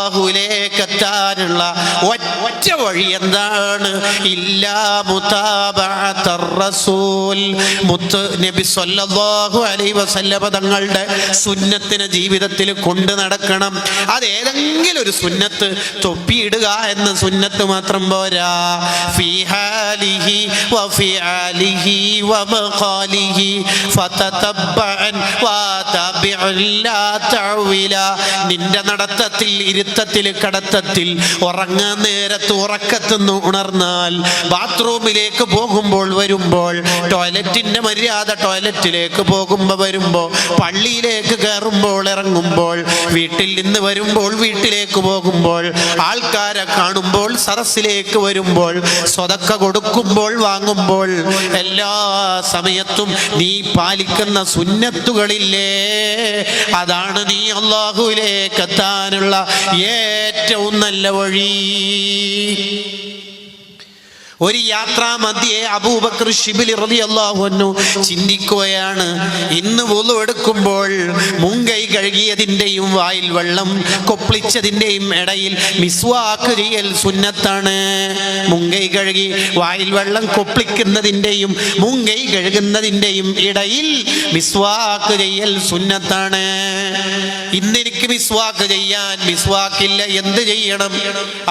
അള്ളാഹുലേക്ക് എത്താനുള്ള ഒറ്റ വഴി എന്താണ്? ഇല്ലാ റസൂൽ. മുത്ത് നബി സല്ലല്ലാഹു അലൈഹി വസല്ലമ തങ്ങളുടെ സുന്നത്തിനെ ജീവിതത്തിൽ കൊണ്ടു നടക്കണം. അത് ഒരു സുന്നത്ത് തൊപ്പിയിടുക എന്ന സുന്നത്ത് മാത്രം പോരാ. ഫീ ഹാലിഹി വഫി ആലിഹി വമഖാലിഹി ഫതതബ്ബഅൻ വതബിഉൻ ലാ തഅവില. നിന്റെ നടത്തത്തിൽ ഇരുത്തത്തിൽ കടത്തത്തിൽ ഉറങ്ങാൻ നേരത്ത് ഉറക്കത്തുനിന്ന് ഉണർന്നാൽ ബാത്റൂമിലേക്ക് പോകുമ്പോൾ വരുമ്പോൾ ടോയ്ലറ്റിന്റെ മര്യാദ ടോയ്ലറ്റിലേക്ക് പോകുമ്പോൾ വരുമ്പോൾ പള്ളിയിലേക്ക് കയറുമ്പോൾ ഇറങ്ങുമ്പോൾ വീട്ടിൽ നിന്ന് വരുമ്പോൾ വീട്ടിലേക്ക് പോകുമ്പോൾ ആൾക്കാരെ കാണുമ്പോൾ സദസ്സിലേക്ക് വരുമ്പോൾ സ്വതക്ക കൊടുക്കുമ്പോൾ വാങ്ങുമ്പോൾ എല്ലാ സമയത്തും നീ പാലിക്കുന്ന സുന്നത്തുകളില്ലേ? അതാണ് നീ അള്ളാഹുവിലേക്ക് എത്താനുള്ള ഏറ്റവും നല്ല വഴി. ഒരു യാത്രാ മധ്യേ അബൂബക്കർ ഷിബിലി റതി അൻഹു ചിന്തിക്കുകയാണ് ഇന്ന് വുളു എടുക്കുമ്പോൾ മുങ്കൈ കഴുകിയതിന്റെയും വായിൽ വെള്ളം കൊപ്പിളിച്ചതിന്റെയും ഇടയിൽ മിസ്വാക്ക് ചെയ്യൽ സുന്നത്താണ്. മുങ്കൈ കഴുകി വായിൽ വെള്ളം കൊപ്പിളിക്കുന്നതിന്റെയും മുങ്കൈ കഴുകുന്നതിന്റെയും ഇടയിൽ മിസ്വാക്ക് ചെയ്യൽ സുന്നത്താണ്. ഇന്ന് എനിക്ക് മിസ്വാക്ക് ചെയ്യാൻ മിസ്വാക്കില്ല എന്ത് ചെയ്യണം?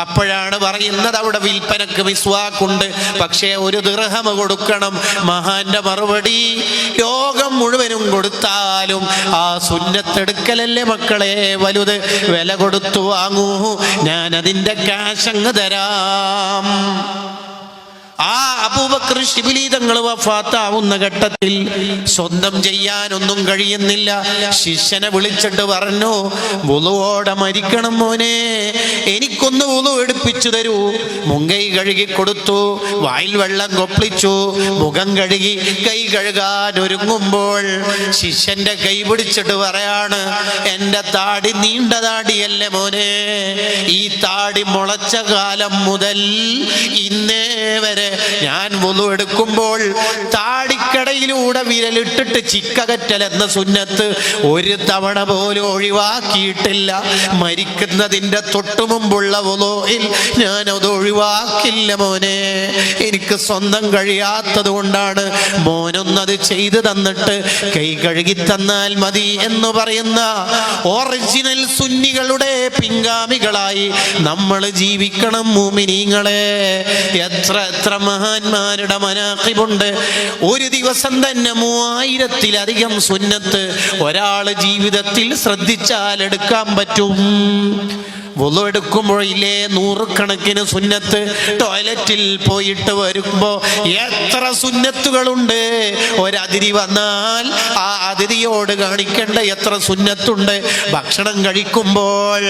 അപ്പോഴാണ് പറയുന്നത് അവിടെ വിൽപ്പനക്ക് മിസ്വാക്കുണ്ട്. പക്ഷേ ഒരു ദൃഹമ കൊടുക്കണം. മഹാന്റെ മറുപടി ലോകം മുഴുവനും കൊടുത്താലും ആ സുന്നത്തെടുക്കലല്ലേ മക്കളെ? വലുത് വില കൊടുത്തു വാങ്ങൂ. ഞാൻ അതിന്റെ കാശങ്ങ് തരാം. ആ അബൂബക്കർ ശിബിലി വഫാത്താവുന്ന ഘട്ടത്തിൽ സ്വന്തം ചെയ്യാനൊന്നും കഴിയുന്നില്ല. ശിഷ്യനെ വിളിച്ചിട്ട് പറഞ്ഞു വുളുവോടെ മരിക്കണം മോനെ. എനിക്കൊന്ന് വുളു എടുപ്പിച്ചു തരൂ. മുങ്കൈ കഴുകി കൊടുത്തു വായിൽ വെള്ളം കൊപ്പിച്ചു മുഖം കഴുകി കൈ കഴുകാൻ ഒരുങ്ങുമ്പോൾ ശിഷ്യന്റെ കൈ പിടിച്ചിട്ട് പറയാണ് എന്റെ താടി നീണ്ട താടിയല്ലേ മോനെ. ഈ താടി മുളച്ച കാലം മുതൽ ഇന്നേ വരെ ഞാൻ മുളു എടുക്കുമ്പോൾ താടിക്കടയിലൂടെ വിരലിട്ടിട്ട് ചിക്കകറ്റൽ എന്ന സുന്നത്ത് ഒരു തവണ പോലും ഒഴിവാക്കിയിട്ടില്ല. മരിക്കുന്നതിന്റെ തൊട്ടു മുമ്പുള്ള വുളുവിൽ ഞാൻ അത് ഒഴിവാക്കില്ല മോനെ. എനിക്ക് സ്വന്തം കഴിയാത്തത് കൊണ്ടാണ് മോനൊന്നത് ചെയ്തു തന്നിട്ട് കൈ കഴുകി തന്നാൽ മതി എന്ന് പറയുന്ന ഒറിജിനൽ സുന്നികളുടെ പിൻഗാമികളായി നമ്മൾ ജീവിക്കണം മൂമിനീങ്ങളെ. എത്ര എത്ര മഹാന്മാരുടെ മനാക്കിബുണ്ട് ഒരു ദിവസം തന്നെ മൂവായിരത്തിലധികം സുന്നത്ത് ഒരാൾ ജീവിതത്തിൽ ശ്രദ്ധിച്ചാൽ എടുക്കാൻ പറ്റും. എടുക്കുമ്പോഴില്ലേ നൂറുകണക്കിന് സുന്നത്ത് ടോയ്ലറ്റിൽ പോയിട്ട് വരുമ്പോ എത്ര സുന്നത്തുകളുണ്ട്? ഒരതിഥി വന്നാൽ ആ അതിഥിയോട് കാണിക്കേണ്ട എത്ര സുന്നത്തുണ്ട്? ഭക്ഷണം കഴിക്കുമ്പോൾ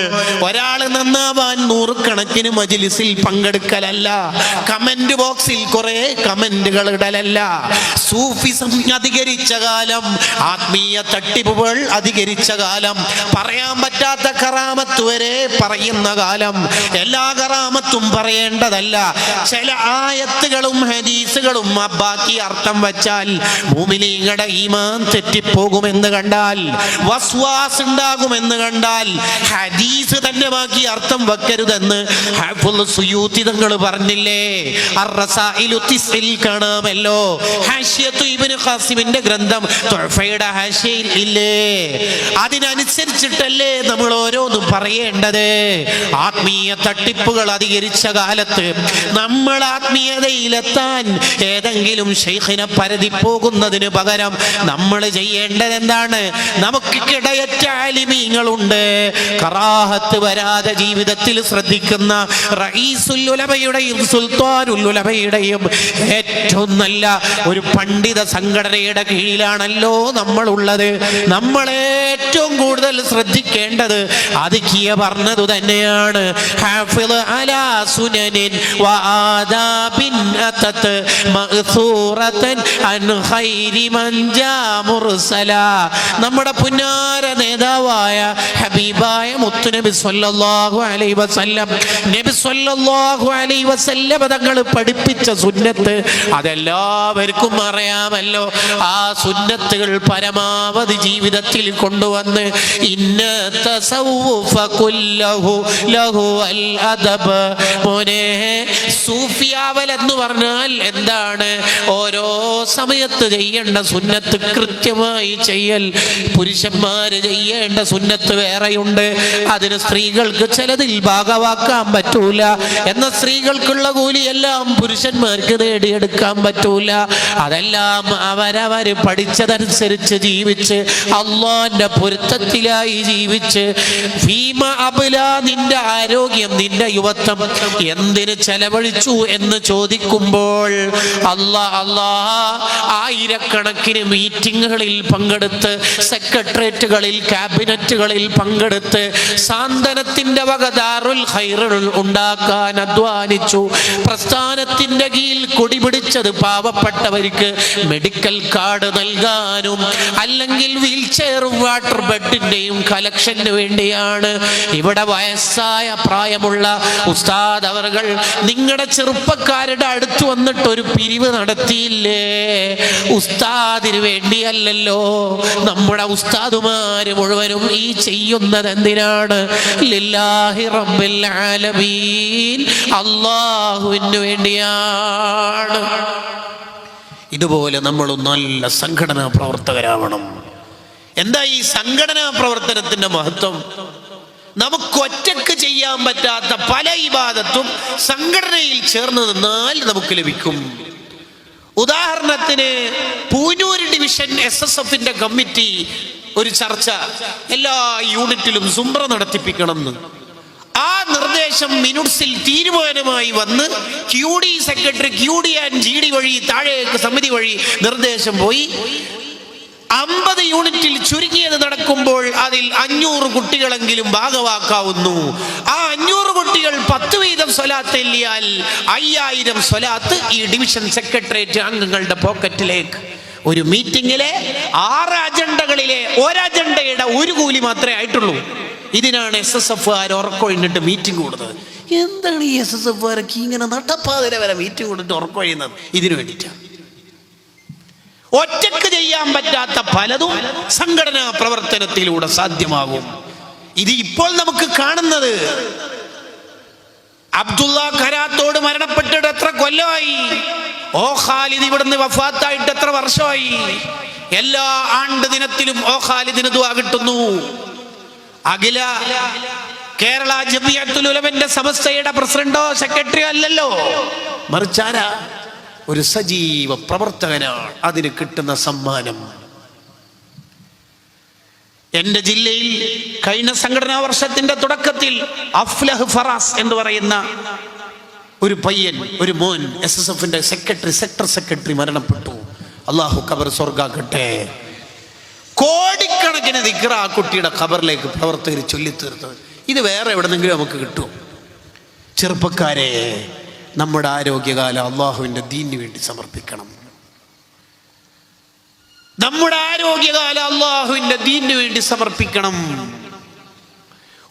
ഒരാൾ നന്നാവാൻ നൂറുകണക്കിന് മജിലിസിൽ പങ്കെടുക്കലല്ല കമന്റ് ബോക്സിൽ കുറെ കമന്റുകൾ ഇടലല്ല. സൂഫിസം അധികരിച്ച കാലം ആത്മീയ തട്ടിപ്പുകൾ അധികരിച്ച കാലം. പറയാൻ പറ്റാത്ത കറാമത്ത് വരെ പറയുന്ന കാലം എല്ലാ കറാമത്തും പറയേണ്ടതല്ല. ചില ആയത്തുകളും ഹദീസുകളും ബാക്കി അർത്ഥം വച്ചാൽ ഭൂമിലിങ്ങളുടെ ഈമാൻ തെറ്റിപ്പോകുമെന്ന് കണ്ടാൽ വസ്വാസ് ഉണ്ടാകുമെന്ന് കണ്ടാൽ ഹദീസ് തന്നെ ബാക്കി അർത്ഥം വെക്കരുതെന്ന് സുയൂത്തി തങ്ങൾ പറഞ്ഞില്ലേ? കാണാമല്ലോ. ഗ്രന്ഥം ഇല്ലേ? അതിനനുസരിച്ചിട്ടല്ലേ നമ്മൾ ഓരോന്നും പറയേണ്ടത്. ആത്മീയ തട്ടിപ്പുകൾ അധികരിച്ച കാലത്ത് നമ്മൾ ആത്മീയതയിലെത്താൻ ഏതെങ്കിലും ഷെയ്ഖിനെ പരതി പോകുന്നതിന് പകരം നമ്മൾ ചെയ്യേണ്ടത് എന്താണ്? നമുക്ക് കിടയറ്റ ആലിമീങ്ങളുണ്ട്. കറാഹത്ത് വരാതെ ജീവിതത്തിൽ ശ്രദ്ധിക്കുന്ന റഈസുൽ സുൽത്താനുല്ലുലബയുടെയും ഏറ്റവും നല്ല ഒരു പണ്ഡിത സംഘടനയുടെ കീഴിലാണല്ലോ നമ്മളുള്ളത്. നമ്മൾ ഏറ്റവും കൂടുതൽ ശ്രദ്ധിക്കേണ്ടത് അത് കിയ പറഞ്ഞതു തന്നെയാണ്. അലാ വആദാബിൻ അൻ മുർസല. നമ്മുടെ പുന്നാര നേതാവായ ഹബീബായ മുത്തുനബി സല്ലല്ലാഹു അലൈഹി വസല്ലം. നബി സല്ലല്ലാഹു അലൈഹി വസല്ല തങ്ങൾ പഠിപ്പിച്ച സുന്നത്ത് അതെല്ലാവർക്കും അറിയാമല്ലോ. ആ സുന്നത്തുകൾ പരമാവധി ജീവിതത്തിൽ കൊണ്ടുവന്ന് ഇന്ന ലഹു ലഹു അൽ അദബ്. മോനെ സൂഫിയാവൽ എന്ന് പറഞ്ഞാൽ എന്താണ്? ഓരോ സമയത്ത് ചെയ്യേണ്ട സുന്നത്ത് കൃത്യമായി ചെയ്യൽ. പുരുഷന്മാര് ചെയ്യേണ്ട സുന്നത്ത് വേറെയുണ്ട്. അതിന് സ്ത്രീകൾക്ക് ചിലതിൽ ഭാഗവാക്കാൻ പറ്റൂല. എന്ന സ്ത്രീകൾക്കുള്ള കൂലിയെല്ലാം പുരുഷന്മാർക്ക് നേടിയെടുക്കാൻ പറ്റൂല. അതെല്ലാം അവരവര് പഠിച്ചതനുസരിച്ച് ജീവിച്ച് അള്ളാന്റെ പൊരുത്തത്തിലായി ജീവിച്ച് ഭീമ അബുല നിന്റെ ആരോഗ്യം നിന്റെ യുവത്വം എന്തിന് ചെലവഴിച്ചു എന്ന് ചോദിക്കുമ്പോൾ അല്ലാ അല്ലാ ആയിരക്കണക്കിന് മീറ്റിങ്ങുകളിൽ പങ്കെടുത്ത് സെക്രട്ടേറിയറ്റുകളിൽ ക്യാബിനറ്റുകളിൽ പങ്കെടുത്ത് സാന്ത്വനത്തിന്റെ വക ദാറുൽ ഖൈറുൽ ഉണ്ടാക്കാൻ അധ്വാനിച്ചു. പ്രസ്ഥാനത്തിന്റെ കീഴിൽ കൊടിപിടിച്ചത് പാവപ്പെട്ടവർക്ക് മെഡിക്കൽ കാർഡ് നൽകാനും അല്ലെങ്കിൽ വീൽ ചെയറും വാട്ടർ ബെഡിന്റെയും കലക്ഷന് വേണ്ടിയാണ്. ഇവിടെ വയസ്സായ പ്രായമുള്ള ഉസ്താദ് അവർകൾ നിങ്ങളുടെ ചെറുപ്പക്കാരുടെ അടുത്ത് വന്നിട്ട് ഒരു പിരിവ് നടത്തിയില്ലേ? ഉസ്താദിന് വേണ്ടിയല്ലല്ലോ. നമ്മുടെ ഉസ്താദുമാര് മുഴുവനും ഈ ചെയ്യുന്നത് എന്തിനാണ് റബ്ബിൽ ആലമീൻ. അള്ളാഹുവിന് വേണ്ടിയാണ്. ഇതുപോലെ നമ്മൾ നല്ല സംഘടനാ പ്രവർത്തകരാവണം. എന്താ ഈ സംഘടനാ പ്രവർത്തനത്തിന്റെ മഹത്വം? നമുക്ക് ഒറ്റയ്ക്ക് ചെയ്യാൻ പറ്റാത്ത പല ഇബാദത്തും സംഘടനയിൽ ചേർന്ന് നിന്നാൽ നമുക്ക് ലഭിക്കും. ഉദാഹരണത്തിന് പൂനൂർ ഡിവിഷൻ എസ് എസ് എഫിന്റെ കമ്മിറ്റി ഒരു ചർച്ച എല്ലാ യൂണിറ്റിലും സുംബ്ര നടത്തിപ്പിക്കണം ആ നിർദ്ദേശം മിനുട്സിൽ തീരുമാനമായി വന്ന് Q D secretary Q D and G D വഴി താഴേക്ക് സമിതി വഴി നിർദ്ദേശം പോയി. അമ്പത് യൂണിറ്റിൽ ചുരുങ്ങിയത് നടക്കുമ്പോൾ അതിൽ അഞ്ഞൂറ് കുട്ടികളെങ്കിലും ഭാഗവാക്കാവുന്നു. ആ അഞ്ഞൂറ് കുട്ടികൾ പത്ത് വീതം സ്വലാത്ത് എല്ലിയാൽ അയ്യായിരം സ്വലാത്ത് ഈ ഡിവിഷൻ സെക്രട്ടേറിയറ്റ് അംഗങ്ങളുടെ പോക്കറ്റിലേക്ക്. ഒരു മീറ്റിംഗിലെ ആറ് അജണ്ടകളിലെ ഒരജണ്ടയുടെ ഒരു കൂലി മാത്രമേ ആയിട്ടുള്ളൂ. ഇതിനാണ് എസ് എസ് എഫ് ആർ ഉറക്കൊഴിഞ്ഞിട്ട് മീറ്റിംഗ് കൂടുന്നത്. എന്താണ് ഈ എസ് എസ് എഫ് ആരൊക്കെ ഇങ്ങനെ നടപ്പാതിരെ വരെ മീറ്റിംഗ് കൊടുത്തിട്ട് ഉറക്കൊഴിയുന്നത്? ഇതിനു വേണ്ടിയിട്ടാണ്. ഒറ്റയ്ക്ക് ചെയ്യാൻ പറ്റാത്ത പലതും സംഘടനാ പ്രവർത്തനത്തിലൂടെ സാധ്യമാകും. ഇത് ഇപ്പോൾ നമുക്ക് കാണുന്നത്. അബ്ദുള്ള ഖരാത്തോട് മരണപ്പെട്ടിട്ട് എത്ര കൊല്ലമായി ഓ ഖാലിദ് ഇവിടുന്ന് വഫാത്തായിട്ട് എത്ര വർഷമായി? എല്ലാ ആണ്ട് ദിനത്തിലും ഓ ഖാലിദിന് ദുആ കിട്ടുന്നു. അഖില കേരള ജമിയത്തുൽ ഉലമന്റെ സമസ്തയുടെ പ്രസിഡന്റോ സെക്രട്ടറിയോ അല്ലല്ലോ. മറിച്ചാരാ ഒരു സജീവ പ്രവർത്തകനാണ്. അതിന് കിട്ടുന്ന സമ്മാനം. എന്റെ ജില്ലയിൽ കഴിഞ്ഞ സംഘടനാ വർഷത്തിന്റെ തുടക്കത്തിൽ അഫ്ലഹ് ഫറാസ് എന്ന് പറയുന്ന ഒരു പയ്യൻ ഒരു മോൻ എസ് എസ് എഫിന്റെ സെക്രട്ടറി സെക്ടർ സെക്രട്ടറി മരണപ്പെട്ടു. അള്ളാഹു ഖബർ സ്വർഗാക്കട്ടെ കോടിക്കണക്കിന് ദിക്ര ആ കുട്ടിയുടെ ഖബറിലേക്ക് പ്രവർത്തകർ ചൊല്ലിത്തീർത്തത്. ഇത് വേറെ എവിടെന്നെങ്കിലും നമുക്ക് കിട്ടും. ചെറുപ്പക്കാരെ നമ്മുടെ ആരോഗ്യകാലം അള്ളാഹുവിന്റെ ദീനിന് വേണ്ടി സമർപ്പിക്കണം. നമ്മുടെ ആരോഗ്യകാലം അള്ളാഹുവിന്റെ ദീനിന് വേണ്ടി സമർപ്പിക്കണം.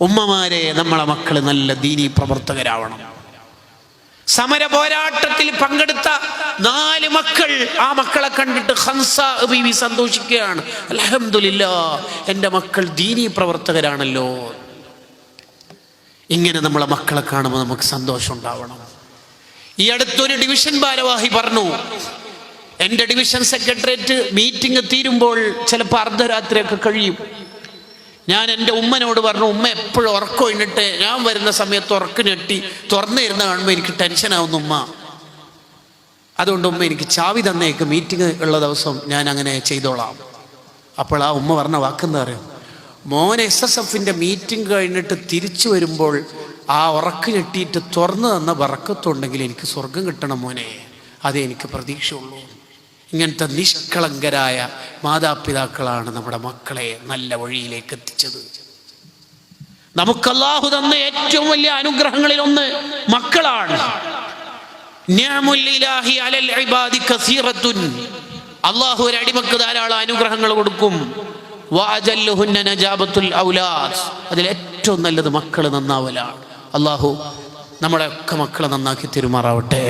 ഉമ്മമാരെ നമ്മളെ മക്കൾ നല്ല ദീനി പ്രവർത്തകരാവണം. സമര പോരാട്ടത്തിൽ പങ്കെടുത്ത നാല് മക്കൾ ആ മക്കളെ കണ്ടിട്ട് ഹംസ ബീവി സന്തോഷിക്കുകയാണ്. അലഹമില്ല എന്റെ മക്കൾ ദീനി പ്രവർത്തകരാണല്ലോ. ഇങ്ങനെ നമ്മളെ മക്കളെ കാണുമ്പോൾ നമുക്ക് സന്തോഷം ഉണ്ടാവണം ഈ അടുത്തൊരു ഡിവിഷൻ ഭാരവാഹി പറഞ്ഞു എന്റെ ഡിവിഷൻ സെക്രട്ടേറിയറ്റ് മീറ്റിംഗ് തീരുമ്പോൾ ചിലപ്പോൾ അർദ്ധരാത്രിയൊക്കെ കഴിയും. ഞാൻ എന്റെ ഉമ്മനോട് പറഞ്ഞു ഉമ്മ എപ്പോഴും ഉറക്കം ഇന്നിട്ട് ഞാൻ വരുന്ന സമയത്ത് ഉറക്കം ഞെട്ടി തരുന്ന കാണുമ്പോൾ എനിക്ക് ടെൻഷനാവുന്നു ഉമ്മ. അതുകൊണ്ട് ഉമ്മ എനിക്ക് ചാവി തന്നേക്ക് മീറ്റിംഗ് ഉള്ള ദിവസം ഞാൻ അങ്ങനെ ചെയ്തോളാം. അപ്പോൾ ആ ഉമ്മ പറഞ്ഞ വാക്കെന്താ അറിയാം? മോൻ എസ് എസ് എഫിന്റെ മീറ്റിംഗ് കഴിഞ്ഞിട്ട് തിരിച്ചു വരുമ്പോൾ ആ ഉറക്ക് ഞെട്ടിയിട്ട് തുറന്നു തന്ന വറക്കത്തുണ്ടെങ്കിൽ എനിക്ക് സ്വർഗം കിട്ടണം മോനെ. അതേ എനിക്ക് പ്രതീക്ഷയുള്ളൂ. ഇങ്ങനത്തെ നിഷ്കളങ്കരായ മാതാപിതാക്കളാണ് നമ്മുടെ മക്കളെ നല്ല വഴിയിലേക്ക് എത്തിച്ചത്. നമുക്ക് അള്ളാഹു തന്ന ഏറ്റവും വലിയ അനുഗ്രഹങ്ങളിൽ ഒന്ന് മക്കളാണ്. അള്ളാഹു ഒരു അടിമക്ക് ധാരാളം അനുഗ്രഹങ്ങൾ കൊടുക്കും. അതിൽ ഏറ്റവും നല്ലത് മക്കൾ നന്നാവലാണ്. അള്ളാഹു നമ്മുടെ ഒക്കെ മക്കളെ നന്നാക്കി തെരുമാറാവട്ടെ.